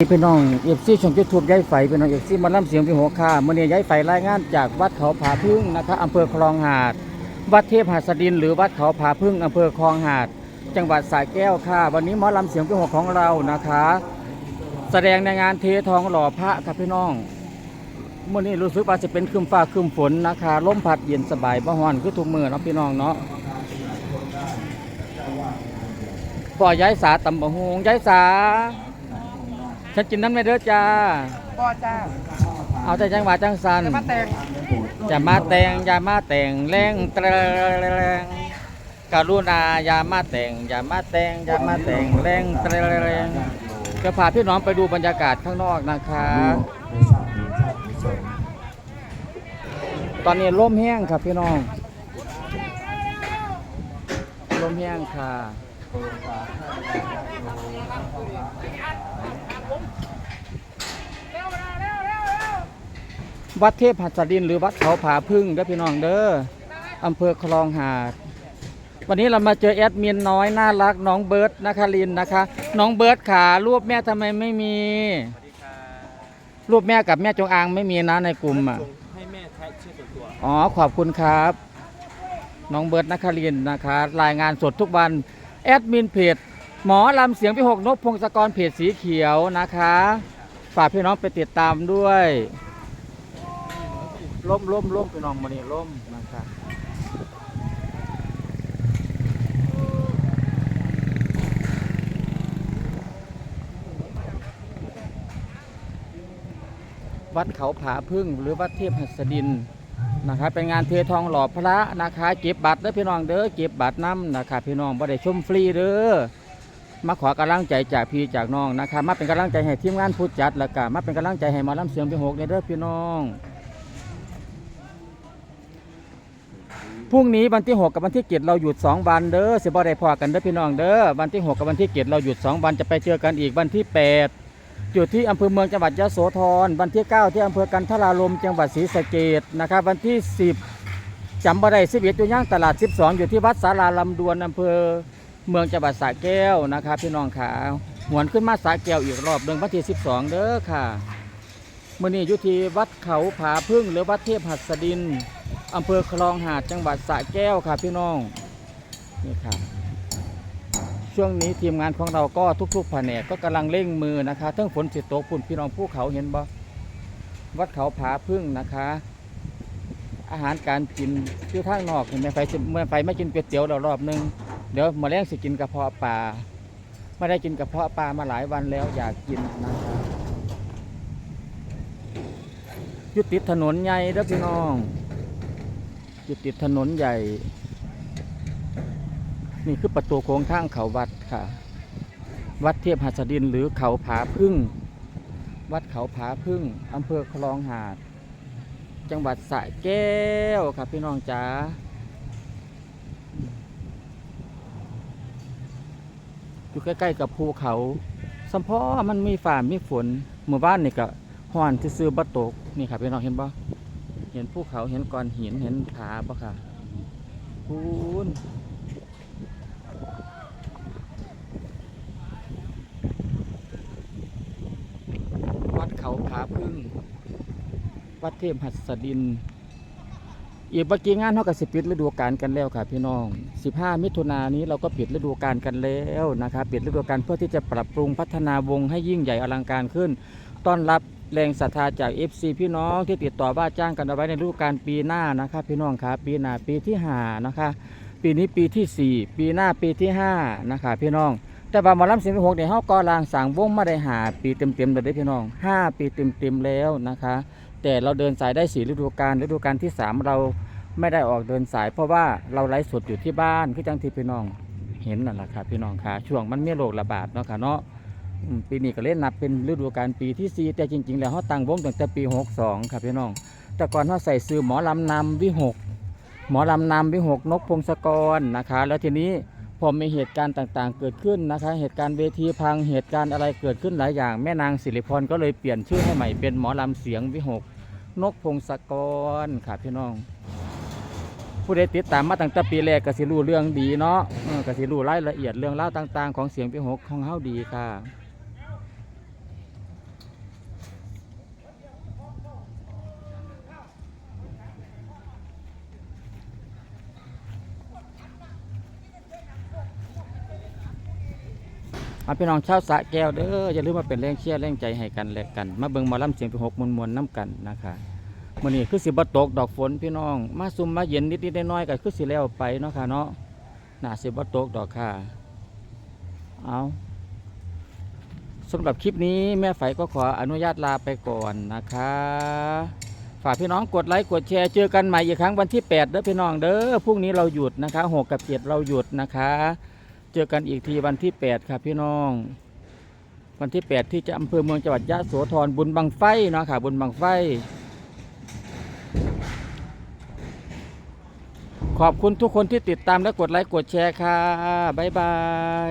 พี่น้องเอฟซีช่องยูทูบย้ายไฟพี่น้องเอฟซีมาล่ำเสียงพี่หัวค่ามื่อนี้ย้ายไฟรายงานจากวัดเขาผาพึ่งนะคะอำเภอคลองหาด วัดเทพหัสดิน หรือวัดเขาผาพึ่งอำเภอคลองหาด จังหวัดสระแก้วค่ะ วันนี้หมอลำเสียงพี่หัวของเรานะคะ แสดงในงานเททองหล่อพระครับพี่น้องมื่อนี้รู้สึกว่าจะเป็นครึมฟ้าครึมฝนนะคะลมพัดเย็นสบายบ่ฮ้อนคือทุกมือเนาะพี่น้องเนาะป่อย้ายสาตำบะฮงย้ายสา ฉันกินน้ำไม่เด้อจ้าก็จ้าเอาแต่จังหวะจังสันจะมาแต่งจะมาแต่งอย่ามาแต่งแรงแตรงกรุณาอย่ามาแต่งอย่ามาแต่งอย่ามาแต่งแรงแตรงจะพาพี่น้องไปดูบรรยากาศข้างนอกนะคะ ตอนนี้ลมแห้งครับพี่น้องลมแห้งค่ะ วัดเทพหัสดินหรือวัดเขาผาพึ่งเด้อพี่น้องเด้ออำเภอคลองหาด วันนี้เรามาเจอแอดมินน้อยน่ารักน้องเบิร์ดนะคะลินนะคะ น้องเบิร์ดขารูปแม่ทำไมไม่มี รูปแม่กับแม่จงอางไม่มีนะในกลุ่มอะให้แม่ใช้ชื่อส่วนตัวอ๋อขอบคุณครับ น้องเบิร์ดนะคะลินนะคะ รายงานสดทุกวัน แอดมินเพจหมอลำเสียงพี่หกนพพงศกรเพจสีเขียวนะคะ ฝากพี่น้องไปติดตามด้วยล่มล่มล่มพี่น้องมานี่ล่มนะคะวัดเขาผาพึ่งหรือวัดเทพหัสดิน นะครับเป็นงานเททองหล่อพระนะคะเก็บบัตรเด้อพี่น้องเด้อเก็บบัตรน้ำนะคะพี่น้องบ่ได้ชมฟรีเด้อมาขอกำลังใจจากพี่จากน้องนะคะมาเป็นกำลังใจให้ทีมงานผู้จัดแล้วก็มาเป็นกำลังใจให้หมาลำเสียงพี่หกเด้อพี่น้องพรุ่งนี้วันที่ 6 กับวันที่7เราหยุด 2 วันเด้อสิบ่ได้พอกันเด้อพี่น้องเด้อวันที่ 6 กับวันที่7เราหยุด 2 วันจะไปเจอกันอีกวันที่ 8 อยู่ที่อำเภอเมืองจังหวัดยะโสธรวันที่ 9 ที่อำเภอกันทรารมจังหวัดศรีสะเกดนะครับวันที่ 10จำบ่ได้11อยู่ย่างตลาด 12 อยู่ที่วัดสาราลำดวนอำเภอเมืองจังหวัดสระแก้วนะครับ พี่น้องขาหวนขึ้นมาสระแก้วอีกรอบหนึ่งวันที่ 12 เด้อค่ะมื่อนี้อยู่ที่วัดเขาผาพึ่งหรือวัดเทพหัสดินอำเภอคลองหาดจังหวัดสระแก้วค่ะพี่น้องนี่ค่ะ ช่วงนี้ทีมงานของเราก็ทุกๆแผนกก็กำลังเร่งมือนะคะทั้งฝนสิตกปุ่นพี่น้องภูเขาเห็นบ่วัดเขาผาพึ่งนะคะ อาหารการกินที่ทางนอกเห็นไหมไฟเมื่อไฟไม่กินก๋วยเตี๋ยวเรารอบนึงเดี๋ยวมาแรงสิกินกระเพาะปลาไม่ได้กินกระเพาะปลามาหลายวันแล้วอยากกินนะคะอยุติดถนนใหญ่เด้อพี่น้องอยุติดถนนใหญ่ นี่คือประตูโค้งทางเขาวัดค่ะ วัดเทพหัสดินหรือเขาผาพึ่ง วัดเขาผาพึ่งอำเภอคลองหาด จังหวัดสระแก้วครับพี่น้องจ๋าอยู่ใกล้ ๆ กับภูเขาสัมพอมันมีฝ่ามีฝนหมู่บ้านนี่ก็ห่อนที่ซื้อบัตกนี่ครับพี่น้องเห็นปะเห็นภูเขาเห็นก้อนหินเห็นผาปะค่ะพูน เขาผาพึ่ง วัดเทพหัสดิน อีกเมื่อกี้งานเท่ากับสิปิดฤดูกาลกันแล้วค่ะพี่น้อง 15 มิถุนายนนี้เราก็ปิดฤดูกาลกันแล้วนะครับปิดฤดูกาลเพื่อที่จะปรับปรุงพัฒนาวงให้ยิ่งใหญ่อลังการขึ้น ต้อนรับแรงศรัทธาจาก FC พี่น้องที่ติดต่อว่าจ้างกันเอาไว้ในฤดูกาลปีหน้านะครับพี่น้องครับปีหน้าปีที่ห้านะคะปีนี้ปีที่สี่ปีหน้าปีที่ห้านะคะพี่น้อง แต่ว่าหมอลำเสิงห์หกเนี่ยเขาก็ลางสางวงมาได้หาปีเต็มๆเลยเด้พี่น้องห้าปีเต็มๆแล้วนะคะ แต่เราเดินสายได้สี่ฤดูกาลฤดูกาลที่สามเราไม่ได้ออกเดินสาย เพราะว่าเราไลฟ์สดอยู่ที่บ้านคือจังที่พี่น้องเห็นนั่นแหละค่ะพี่น้องค่ะช่วงมันมีโรคระบาดเนาะค่ะเนาะปีนี้ก็เล่นนับเป็นฤดูกาลปีที่สี่แต่จริง ๆ แล้วเขาตั้งวงตั้งแต่ปีหกสองครับพี่น้อง แต่ก่อนเขาใส่ซื้อหมอลำนำวิหกหมอลำนำวิหกนกพงศกรนะคะ แล้วทีนี้ พอมีเหตุการณ์ต่างๆ เกิดขึ้นนะคะ เหตุการณ์เวทีพังเหตุการณ์อะไรเกิดขึ้นหลายอย่าง แม่นางสิริพรก็เลยเปลี่ยนชื่อให้ใหม่เป็นหมอลำเสียงวิหก นกพงศกรค่ะพี่น้อง ผู้ใดติดตามมาตั้งแต่ปีแรกก็สิรู้เรื่องดีเนาะก็สิรู้รายละเอียดเรื่องเล่าวต่าง ๆ ของเสียงวิหกของเฮาดีค่ะ อาพี่น้องชาวสะแก้วเด้ออย่าลืมมาเป็นแรงเชียร์แรงใจให้กันและกัน มาเบิ่งมอลำเสียงเป็นหกมวลมวลน้ำกันนะคะมื้อนี้คือสิบตกดอกฝนพี่น้อง มาซุ่มมาเย็นนิดๆน้อยๆก็คือสิแล้วไปเนาะค่ะเนาะน่าสิบตกดอกค่ะเอาสำหรับคลิปนี้แม่ไฝก็ขออนุญาตลาไปก่อนนะคะ ฝากพี่น้องกดไลค์กดแชร์เจอกันใหม่อีกครั้งวันที่ 8 เด้อพี่น้องเด้อพรุ่งนี้เราหยุดนะคะ 6 กับ7เราหยุดนะคะ เจอกันอีกทีวันที่ 8 ครับพี่น้อง วันที่ 8 ที่จะอำเภอเมืองจังหวัดยะโสธรบุญบังไฟเนาะค่ะ บุญบังไฟ ขอบคุณทุกคนที่ติดตามและกดไลค์กดแชร์ค่ะ บ๊ายบาย